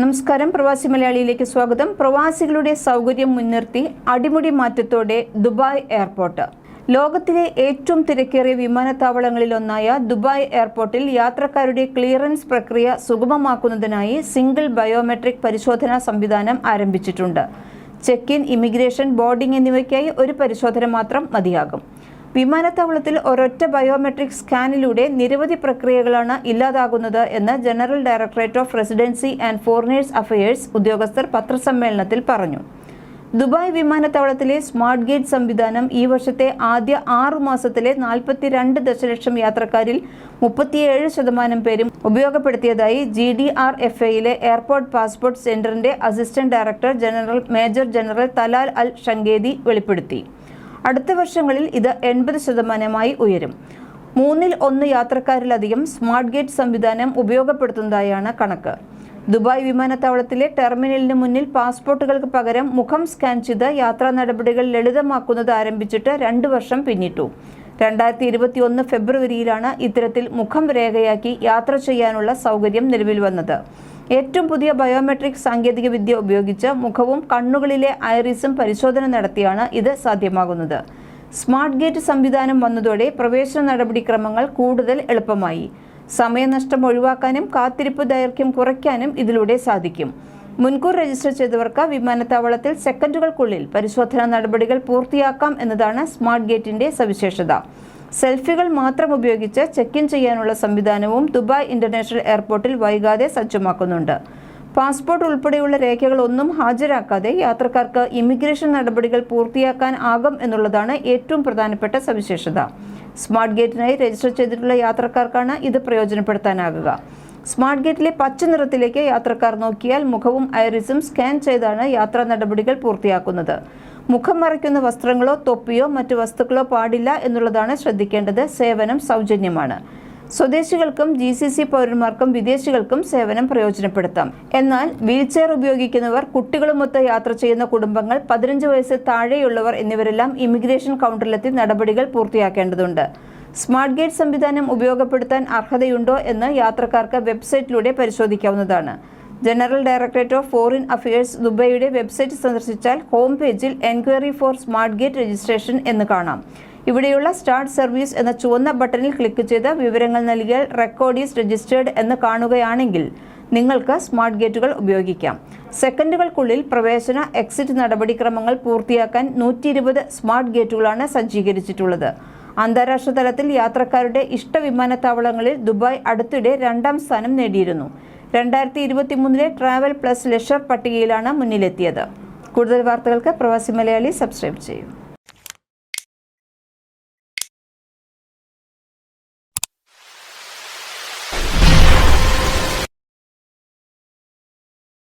നമസ്കാരം. പ്രവാസി മലയാളിയിലേക്ക് സ്വാഗതം. പ്രവാസികളുടെ സൗകര്യം മുൻനിർത്തി അടിമുടി മാറ്റത്തോടെ ദുബായ് എയർപോർട്ട്. ലോകത്തിലെ ഏറ്റവും തിരക്കേറിയ വിമാനത്താവളങ്ങളിലൊന്നായ ദുബായ് എയർപോർട്ടിൽ യാത്രക്കാരുടെ ക്ലിയറൻസ് പ്രക്രിയ സുഗമമാക്കുന്നതിനായി സിംഗിൾ ബയോമെട്രിക് പരിശോധനാ സംവിധാനം ആരംഭിച്ചിട്ടുണ്ട്. ചെക്ക് ഇൻ ഇമിഗ്രേഷൻ ബോർഡിംഗ് എന്നിവയ്ക്കായി ഒരു പരിശോധന മാത്രം മതിയാകും. വിമാനത്താവളത്തിൽ ഒരൊറ്റ ബയോമെട്രിക് സ്കാനിലൂടെ നിരവധി പ്രക്രിയകളാണ് ഇല്ലാതാകുന്നത് എന്ന് general directorate of residency and foreigners affairs ഉദ്യോഗസ്ഥർ പത്രസമ്മേളനത്തിൽ പറഞ്ഞു. ദുബായ് വിമാനത്താവളത്തിലെ സ്മാർട്ട് ഗേറ്റ് സംവിധാനം ഈ വർഷത്തെ ആദ്യ ആറു മാസത്തിലെ നാൽപ്പത്തിരണ്ട് ദശലക്ഷം യാത്രക്കാരിൽ മുപ്പത്തിയേഴ് ശതമാനം പേരും ഉപയോഗപ്പെടുത്തിയതായി ജി ഡി ആർ എഫ് എയിലെ എയർപോർട്ട് പാസ്പോർട്ട് സെന്ററിന്റെ assistant director general major general Talal al Shanqiti വെളിപ്പെടുത്തി. അടുത്ത വർഷങ്ങളിൽ ഇത് എൺപത് ശതമാനമായി ഉയരും. മൂന്നിൽ ഒന്ന് യാത്രക്കാരിലധികം സ്മാർട്ട് ഗേറ്റ് സംവിധാനം ഉപയോഗപ്പെടുത്തുന്നതായാണ് കണക്ക്. ദുബായ് വിമാനത്താവളത്തിലെ ടെർമിനലിന് മുന്നിൽ പാസ്പോർട്ടുകൾക്ക് പകരം മുഖം സ്കാൻ ചെയ്ത് യാത്രാ നടപടികൾ ലളിതമാക്കുന്നത് ആരംഭിച്ചിട്ട് രണ്ട് വർഷം പിന്നിട്ടു. രണ്ടായിരത്തി ഇരുപത്തി ഒന്ന് ഫെബ്രുവരിയിലാണ് ഇത്തരത്തിൽ മുഖം രേഖയാക്കി യാത്ര ചെയ്യാനുള്ള സൗകര്യം നിലവിൽ വന്നത്. ഏറ്റവും പുതിയ ബയോമെട്രിക് സാങ്കേതികവിദ്യ ഉപയോഗിച്ച് മുഖവും കണ്ണുകളിലെ ഐറിസും പരിശോധന നടത്തിയാണ് ഇത് സാധ്യമാകുന്നത്. സ്മാർട്ട് ഗേറ്റ് സംവിധാനം വന്നതോടെ പ്രവേശന നടപടിക്രമങ്ങൾ കൂടുതൽ എളുപ്പമായി. സമയനഷ്ടം ഒഴിവാക്കാനും കാത്തിരിപ്പ് ദൈർഘ്യം കുറയ്ക്കാനും ഇതിലൂടെ സാധിക്കും. മുൻകൂർ രജിസ്റ്റർ ചെയ്തവർക്ക് വിമാനത്താവളത്തിൽ സെക്കൻഡുകൾക്കുള്ളിൽ പരിശോധനാ നടപടികൾ പൂർത്തിയാക്കാം എന്നതാണ് സ്മാർട്ട് ഗേറ്റിന്റെ സവിശേഷത. സെൽഫികൾ മാത്രം ഉപയോഗിച്ച് ചെക്ക് ഇൻ ചെയ്യാനുള്ള സംവിധാനവും ദുബായ് ഇന്റർനാഷണൽ എയർപോർട്ടിൽ വൈകാതെ സജ്ജമാക്കുന്നുണ്ട്. പാസ്പോർട്ട് ഉൾപ്പെടെയുള്ള രേഖകളൊന്നും ഹാജരാക്കാതെ യാത്രക്കാർക്ക് ഇമിഗ്രേഷൻ നടപടികൾ പൂർത്തിയാക്കാൻ ആകും എന്നുള്ളതാണ് ഏറ്റവും പ്രധാനപ്പെട്ട സവിശേഷത. സ്മാർട്ട് ഗേറ്റിനായി രജിസ്റ്റർ ചെയ്തിട്ടുള്ള യാത്രക്കാർക്കാണ് ഇത് പ്രയോജനപ്പെടുത്താനാകുക. സ്മാർട്ട് ഗേറ്റിലെ പച്ച നിറത്തിലേക്ക് യാത്രക്കാർ നോക്കിയാൽ മുഖവും ഐറിസും സ്കാൻ ചെയ്താണ് യാത്രാ നടപടികൾ പൂർത്തിയാക്കുന്നത്. മുഖം മറയ്ക്കുന്ന വസ്ത്രങ്ങളോ തൊപ്പിയോ മറ്റു വസ്തുക്കളോ പാടില്ല എന്നുള്ളതാണ് ശ്രദ്ധിക്കേണ്ടത്. സേവനം സൗജന്യമാണ്. സ്വദേശികൾക്കും ജി സി സി പൗരന്മാർക്കും വിദേശികൾക്കും സേവനം പ്രയോജനപ്പെടുത്താം. എന്നാൽ വീൽചെയർ ഉപയോഗിക്കുന്നവർ കുട്ടികളുമൊത്ത് യാത്ര ചെയ്യുന്ന കുടുംബങ്ങൾ പതിനഞ്ച് വയസ്സ് താഴെയുള്ളവർ എന്നിവരെല്ലാം ഇമിഗ്രേഷൻ കൗണ്ടറിലെത്തി നടപടികൾ പൂർത്തിയാക്കേണ്ടതുണ്ട്. സ്മാർട്ട് ഗേറ്റ് സംവിധാനം ഉപയോഗപ്പെടുത്താൻ അർഹതയുണ്ടോ എന്ന് യാത്രക്കാർക്ക് വെബ്സൈറ്റിലൂടെ പരിശോധിക്കാവുന്നതാണ്. General directorate of foreign affairs ദുബൈയുടെ website സന്ദർശിച്ചാൽ ഹോം പേജിൽ enquiry for smart gate registration എന്ന് കാണാം. ഇവിടെയുള്ള സ്റ്റാർട്ട് സർവീസ് എന്ന ചുവന്ന ബട്ടണിൽ ക്ലിക്ക് ചെയ്ത് വിവരങ്ങൾ നൽകിയാൽ റെക്കോർഡ് ഈസ് രജിസ്റ്റേർഡ് എന്ന് കാണുകയാണെങ്കിൽ നിങ്ങൾക്ക് സ്മാർട്ട് ഗേറ്റുകൾ ഉപയോഗിക്കാം. സെക്കൻഡുകൾക്കുള്ളിൽ പ്രവേശന എക്സിറ്റ് നടപടിക്രമങ്ങൾ പൂർത്തിയാക്കാൻ നൂറ്റി ഇരുപത് സ്മാർട്ട് ഗേറ്റുകളാണ് സജ്ജീകരിച്ചിട്ടുള്ളത്. അന്താരാഷ്ട്ര തലത്തിൽ യാത്രക്കാരുടെ ഇഷ്ട വിമാനത്താവളങ്ങളിൽ ദുബായ് അടുത്തിടെ രണ്ടാം സ്ഥാനം നേടിയിരുന്നു. രണ്ടായിരത്തി ഇരുപത്തി മൂന്നിലെ ട്രാവൽ പ്ലസ് ലെഷർ പട്ടികയിലാണ് മുന്നിലെത്തിയത്. കൂടുതൽ വാർത്തകൾക്ക് പ്രവാസി മലയാളി സബ്സ്ക്രൈബ് ചെയ്യും.